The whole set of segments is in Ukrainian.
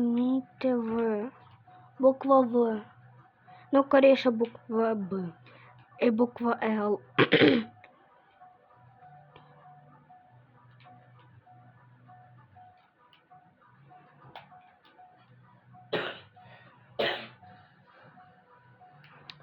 Змійте В. Буква В. Ну, скоріше буква Б. І буква Л.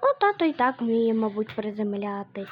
Отато тато і так вміє, мабуть, приземлятись.